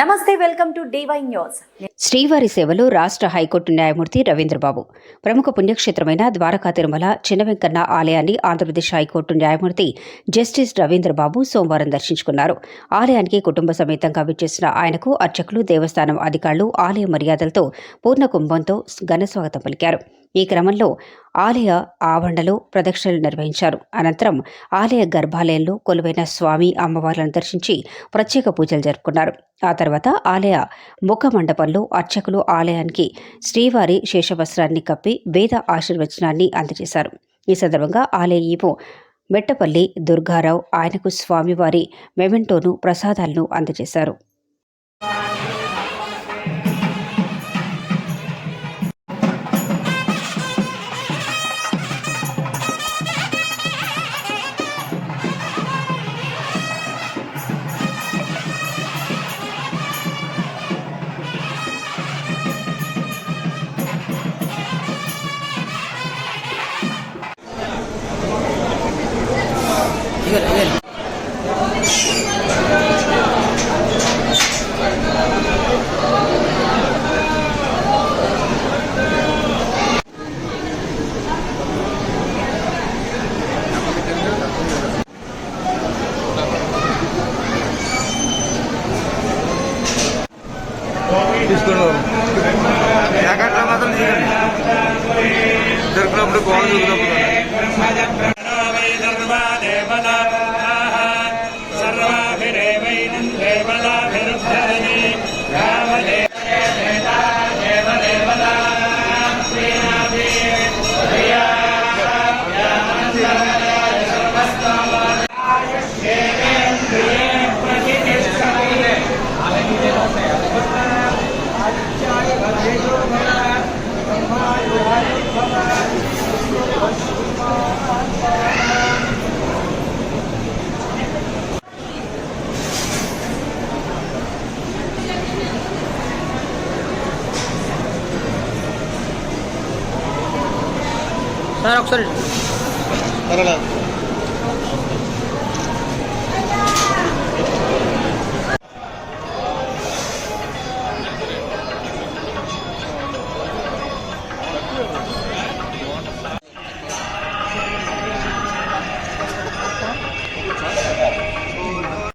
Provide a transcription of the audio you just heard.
నమస్తే welcome to DY news. శ్రీవారి సేవలు రాష్ట్ర హైకోర్టు న్యాయమూర్తి రవీంద్రబాబు. ప్రముఖ పుణ్యక్షేత్రమైన ద్వారకా తిరుమల చిన్న వెంకన్న ఆలయాన్ని ఆంధ్రప్రదేశ్ హైకోర్టు న్యాయమూర్తి జస్టిస్ రవీంద్రబాబు సోమవారం దర్శించుకున్నారు. ఆలయానికి కుటుంబ సమేతంగా విచ్చేసిన ఆయనకు అర్చకులు దేవస్థానం అధికారులు ఆలయ మర్యాదలతో పూర్ణ కుంభంతో ఘన స్వాగతం పలికారు. ఈ క్రమంలో ఆలయ ఆవరణలో ప్రదక్షిణలు నిర్వహించారు. అనంతరం ఆలయ గర్భాలయంలో కొలువైన స్వామి అమ్మవార్లను దర్శించి ప్రత్యేక పూజలు జరుపుకున్నారు. ఆ తర్వాత ఆలయ ముఖ మండపంలో అర్చకులు ఆలయానికి శ్రీవారి శేషవస్త్రాన్ని కప్పి వేద ఆశీర్వచనాన్ని అందజేశారు. ఈ సందర్భంగా ఆలయ ఈవో మెట్టపల్లి దుర్గారావు ఆయనకు స్వామివారి మెమెంటోను ప్రసాదాలను అందజేశారు. తీసుకోండి జాకెట్ మాత్రం తీయండి దొరికినప్పుడు గోడ Sir ఒకసారి